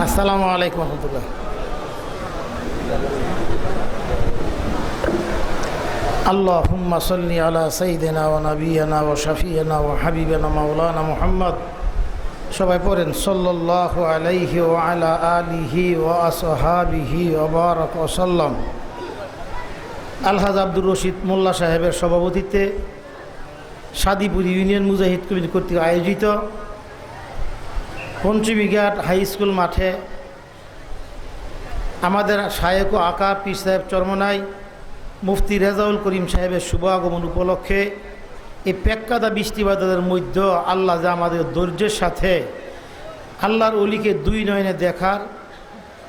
আসসালামু আলাইকুম রহমতুল্লাহ। আল্লাহুম্মা সাল্লি আলা সাইয়িদিনা ওয়া নাবিয়িনা ওয়া শাফিয়িনা ওয়া হাবিবিনা মাওলানা মুহাম্মদ। সবাই পড়েন, সাল্লাল্লাহু আলাইহি আলহাজ আব্দুর রশিদ মোল্লা সাহেবের সভাপতিত্বে সাদিপুর ইউনিয়ন মুজাহিদ কমিটি কর্তৃক আয়োজিত পঞ্চমীঘাট হাই স্কুল মাঠে আমাদের শায়েক আকা পীর সাহেব চরমনাই মুফতি রেজাউল করিম সাহেবের শুভ আগমন উপলক্ষে এই পেক্কাদা বৃষ্টিবাদলের মধ্যে আল্লাহ যে আমাদের ধৈর্যের সাথে আল্লাহর অলিকে দুই নয়নে দেখার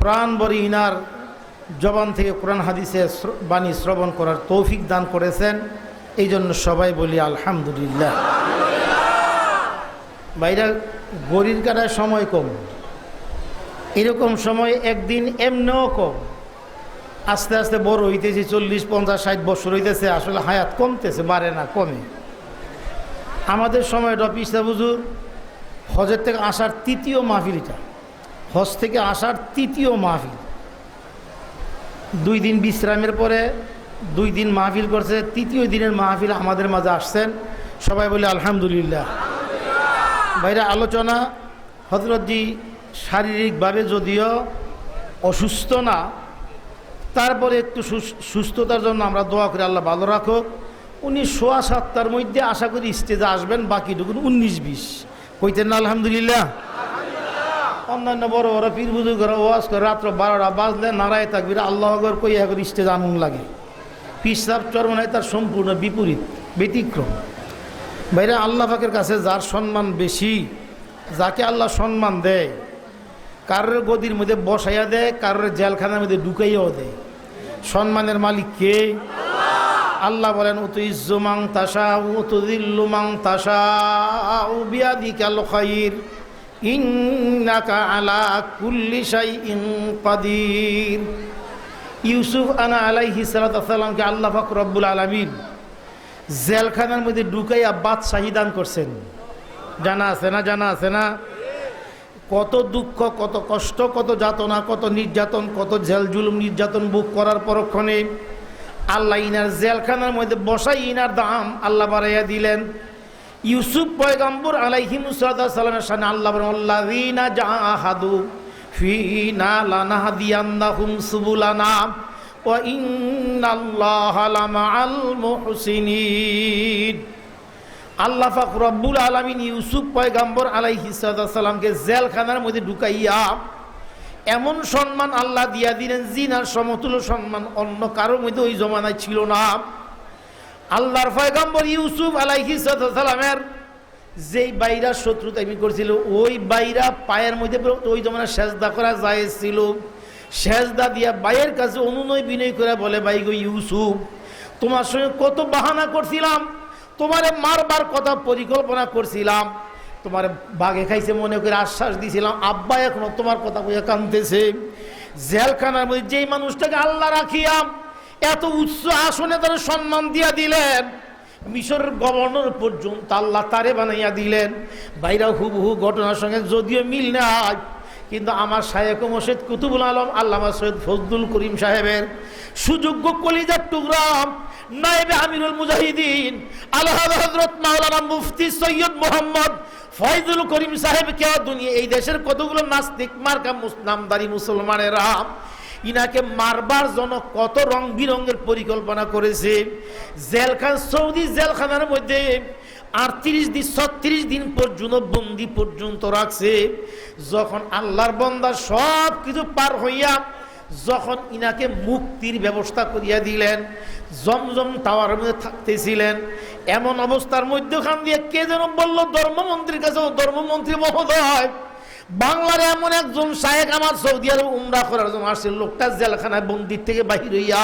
প্রাণ বরি ইনার জবান থেকে কোরআন হাদিসের বাণী শ্রবণ করার তৌফিক দান করেছেন। এই জন্য সবাই বলি আলহামদুলিল্লাহ। বাইরা গরির কাটায় সময় কম। এরকম সময় একদিন এমনিও কম। আস্তে আস্তে বড় হইতেছে, চল্লিশ, পঞ্চাশ, ষাট বছর হইতেছে, আসলে হায়াত কমতেছে, বাড়ে না, কমে। আমাদের সময়টা পিসা বুজুর হজের থেকে আসার তৃতীয় মাহফিলটা হজ থেকে আসার তৃতীয় মাহফিল। দুই দিন বিশ্রামের পরে দুই দিন মাহফিল করছে, তৃতীয় দিনের মাহফিল আমাদের মাঝে আসছেন। সবাই বলে আলহামদুলিল্লাহ। বাইরে আলোচনা হজরতজি শারীরিকভাবে যদিও অসুস্থ না, তারপরে একটু সুস- সুস্থতার জন্য আমরা দোয়া করি, আল্লাহ ভালো রাখো উনি সোয়া সাতটার মধ্যে আশা করি স্টেজে আসবেন বাকি বাকিটুকুন উনিশ বিশ। কইতেন না আলহামদুলিল্লাহ। অন্যান্য বড় বড় পীর বুজু করে ওয়াজ করে রাত্র বারোটা বাজলে নারায় থাকবি আল্লাহ আগর কই এখন স্টেজ আনুন লাগে। পিসাব চরমনায় তার সম্পূর্ণ বিপরীত ব্যতিক্রম। বাইরে আল্লাহ পাকের কাছে যার সম্মান বেশি যাকে আল্লাহ সম্মান দেয় কারোর গদির মধ্যে বসাইয়া দেয় কারোর জেলখানার মধ্যে ঢুকাইয়াও দেয়। সম্মানের মালিক কে? আল্লাহ বলেন উত ইজ্জুমাং তাসা উত দিল্লুমাং তাসা বিয়াদি কাল খাইর। ইন্নাকা আলা কুল্লি শাইইন কাদির ইউসুফ আনা আলাইহি সালাতামকে আল্লাহ ফাক রব্বুল আলমিন জেলখানার মধ্যে ঢুকাইয়া বাদশাহী দান করছেন। জানা আছে না, জানা আছে না? কত দুঃখ, কত কষ্ট, কত যাতনা, কত নির্যাতন, কত জেল নির্যাতন বুক করার পরক্ষণে আল্লাহ ইনার জেলখানার মধ্যে বসাই ইনার দাম আল্লাহ বাড়াইয়া দিলেন। ইউসুফ পয়গম্বর আলাইহিম সালামের সামনে আল্লাহ বলেন, আল্লাযীনা জাহাদু ফিনা লানাহদিয়ান্নাহুম সুবুলানা ওয়া ইন্নাল্লাহা লামাআল মুহসিনিন। আল্লাহ পাক রব্বুল আলামিন ইউসুফ পয়গাম্বর আলাইহিসালামকে জেলখানার মধ্যে ঢুকাইয়া এমন সম্মান আল্লাহ দিয়া দিলেন, জিনার সমতুল্য সম্মান অন্য কারোর মধ্যে ওই জমানায় ছিল না। আল্লাহর পয়গাম্বর ইউসুফ আলাইহিসালামের যেই বাইরা শত্রুতামি করছিল, ওই বাইরা পায়ের মধ্যে ওই জমানায় সেজদা করা যায়ছিল সেজদা দিয়া বাইয়ের কাছে অনুনয় বিনয় করে বলে, ভাই গো ইউসুফ, তোমার সঙ্গে কত বাহানা করছিলাম, তোমারে মারবার কথা পরিকল্পনা করছিলাম তোমার বাঘে খাইছে, মনে করে আশ্বাস দিয়েছিলাম আব্বা, এখনও তোমার কথা বইয়া কানতেছে। জেলখানার মধ্যে যেই মানুষটাকে আল্লাহ রাখিয়াম এত উচ্চ আসনে তারা সম্মান দিয়া দিলেন মিশরের গভর্নর পর্যন্ত আল্লাহ তারে বানাইয়া দিলেন। বাইরা হুবহু ঘটনার সঙ্গে যদিও মিল নাই, কিন্তু আমার শায়েক মসজিদ কুতুবুল আলম, আল্লামা সৈয়দ ফজলুল করিম সাহেবের সুযোগ্য কলিজার টুকরাম নায়েবে আমিরুল মুজাহিদিন আল্লাহ হজরত মাওলানা মুফতি সৈয়দ মোহাম্মদ ফয়জুল করিম সাহেবকে দুনিয়া এই দেশের কতগুলো নাস্তিক মার্কা মুসলামদারি মুসলমানেরা, ইনাকে মারবার জন্য কত রং বিরঙ্গের পরিকল্পনা করেছে। জেলখান সৌদি জেলখানার মধ্যে আটত্রিশ দিন, ছত্রিশ দিন পর্যন্ত বন্দি পর্যন্ত রাখছে। যখন আল্লাহর বন্দা সব কিছু পার হইয়া, যখন ইনাকে মুক্তির ব্যবস্থা করিয়া দিলেন জমজম টাওয়ারের মধ্যে থাকতেছিলেন। এমন অবস্থার মধ্যখান দিয়ে কে যেন বলল, ধর্মমন্ত্রীর কাছে ধর্মমন্ত্রী মহোদয়, বাংলার এমন একজন শায়েক আমার সৌদি আরব উমরা করার জন্য আসছে লোকটা জেলখানায় বন্দির থেকে বাহির হইয়া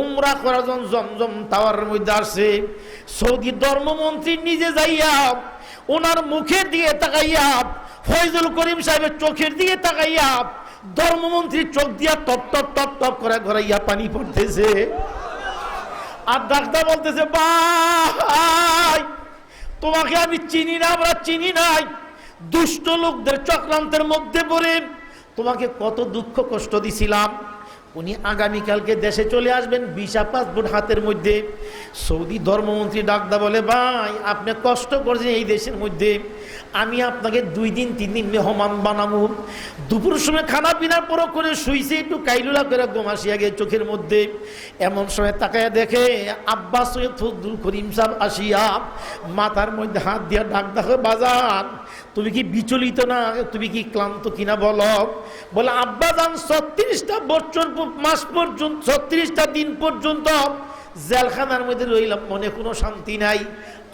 উমরা করার জন্য জমজম টাওয়ারের মধ্যে আসছে সৌদি ধর্মমন্ত্রী নিজে যাইয়া ওনার মুখের দিকে তাকাইয়া, ফয়জুল করিম সাহেবের চোখের দিকে তাকাইয়া ধর্মমন্ত্রী চোখ দিয়া টপ টপ টপ টপ করে ঘরাইয়া পানি পড়তেছে। আর ডাক্তার বলতেছে, ভাই, তোমাকে আমি চিনি না, আমরা চিনি নাই। দুষ্ট লোকদের চক্রান্তের মধ্যে পড়ে তোমাকে কত দুঃখ কষ্ট দিছিলাম। উনি আগামীকালকে দেশে চলে আসবেন, ভিসা, পাসপোর্ট হাতের মধ্যে। সৌদি ধর্মমন্ত্রী ডাকদা বলে, ভাই, আপনি কষ্ট করছেন এই দেশের মধ্যে। আমি আপনাকে দুই দিন, তিন দিন মেহমান বানাবো। দুপুর সময় খানা পিনার পরও করে শুইছে, একটু কাইলুলা করে গোমাসিয়া গিয়ে চোখের মধ্যে। এমন সময় তাকায় দেখে আব্বাস ফজলুল করিম সাহেব আসিয়া মাথার মধ্যে হাত দিয়া ডাক, দেখো বাজান, তুমি কি বিচলিত না? তুমি কি ক্লান্ত কিনা বলো? বলে আব্বা যান ছত্রিশটা বছর মাস পর্যন্ত, ছত্রিশটা দিন পর্যন্ত জেলখানার মধ্যে রইলাম। মনে কোনো শান্তি নাই।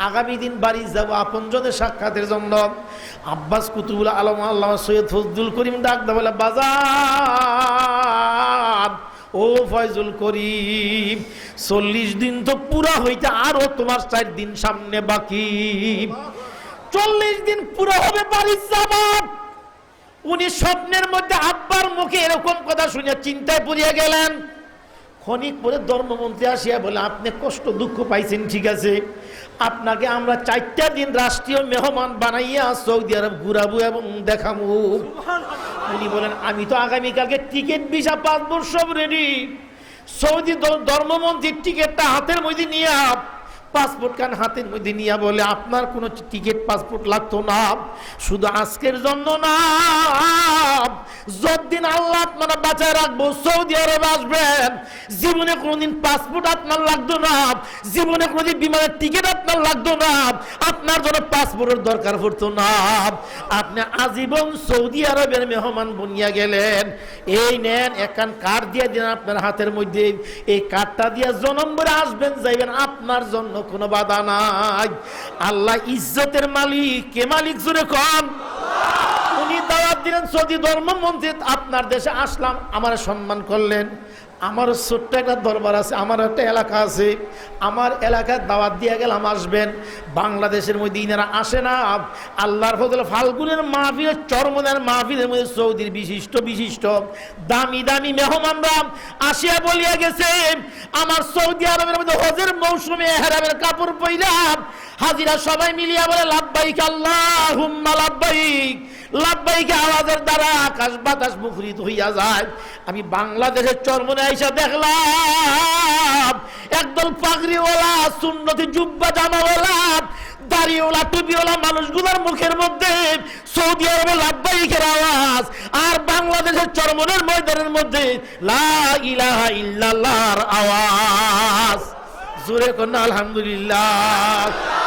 আগামী দিন বাড়ি যাব আপনজনের সাক্ষাতের জন্য। আব্বাস কুতুবুল আলম আল্লাহ সৈয়দ ফজলুল করিম ডাক বলে বাজার ও ফয়জুল করিম, চল্লিশ দিন তো পুরা হইতে আরও তোমার চার দিন সামনে বাকি। চল্লিশ দিন পুরো হবে বাড়ির যাবার উনি স্বপ্নের মধ্যে আব্বার মুখে এরকম কথা শুনে চিন্তায় পড়িয়া গেলেন। ক্ষণিক পরে ধর্মমন্ত্রী আসিয়া বলে আপনি কষ্ট দুঃখ পাইছেন ঠিক আছে। আপনাকে আমরা চারটা দিন রাষ্ট্রীয় মেহমান বানাইয়া সৌদি আরব ঘুরাবো এবং দেখাবো। উনি বলেন আমি তো আগামীকালকে টিকিট ভিসা পাসপোর্ট সব রেডি সৌদি ধর্মমন্ত্রীর টিকিটটা হাতের মধ্যে নিয়ে আপ। পাসপোর্ট কান হাতের মধ্যে নিয়ে বলে, আপনার কোনো টিকিট, পাসপোর্ট লাগতো না। শুধু আজকের জন্য না। যতদিন আল্লাহ আপনারা বাঁচায় রাখব, সৌদি আরবে আসবেন। জীবনে কোনোদিন পাসপোর্ট আপনার লাগতো না। জীবনে কোনোদিন বিমানের টিকিট আপনার লাগতো না। আপনার জন্য পাসপোর্টের দরকার পড়তো না। আপনি আজীবন সৌদি আরবের মেহমান বনিয়া গেলেন। এই নেন একান কার্ড দিয়ে দিন আপনার হাতের মধ্যে। এই কার্ডটা দিয়ে জনম করে আসবেন, যাইবেন আপনার জন্য কোনো বাধা নাই। আল্লাহ ইজ্জতের মালিক। কে মালিক জুড়ে কম দিলেন সৌদি ধর্মমন্ত্রী আপনার দেশে আসলাম, আমার সম্মান করলেন। আমার ছোট্ট একটা দরবার আছে, আমার একটা এলাকা আছে। আমার এলাকায় দাওয়াত দিয়ে গেলাম, আসবেন। বাংলাদেশের মধ্যে ইনারা আসে না। আল্লাহর ফজল ফাল্গুনের মাহফিলের চরমনের মাহফিলের মধ্যে সৌদির বিশিষ্ট বিশিষ্ট। দামি দামি মেহমানরা আসিয়া বলিয়া গেছে, আমার সৌদি আরবের মধ্যে হজের মৌসুমে হেরামের কাপড় পইলাম হাজিরা সবাই মিলিয়া বলে লাভবাইক আল্লাহ হুম্মা লাভবাইক লাভবাইকে আওয়াজের দ্বারা আকাশ বাতাস মুখরিত হইয়া যায়। আমি বাংলাদেশের চরমনে আইসা দেখলাম, একদল পাগড়িওয়ালা, সুন্নতি জুব্বা জামাওয়ালা, দাড়িওয়ালা, টুপিওয়ালা মানুষগুলোর মুখের মধ্যে সৌদি আরবে লাভবাইকের আওয়াজ আর বাংলাদেশের চরমনের ময়দানের মধ্যে লা ইল্লাল্লাহর আওয়াজ। জোরে কন্যা, আলহামদুলিল্লাহ।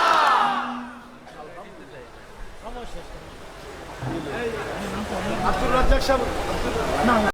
なるほど。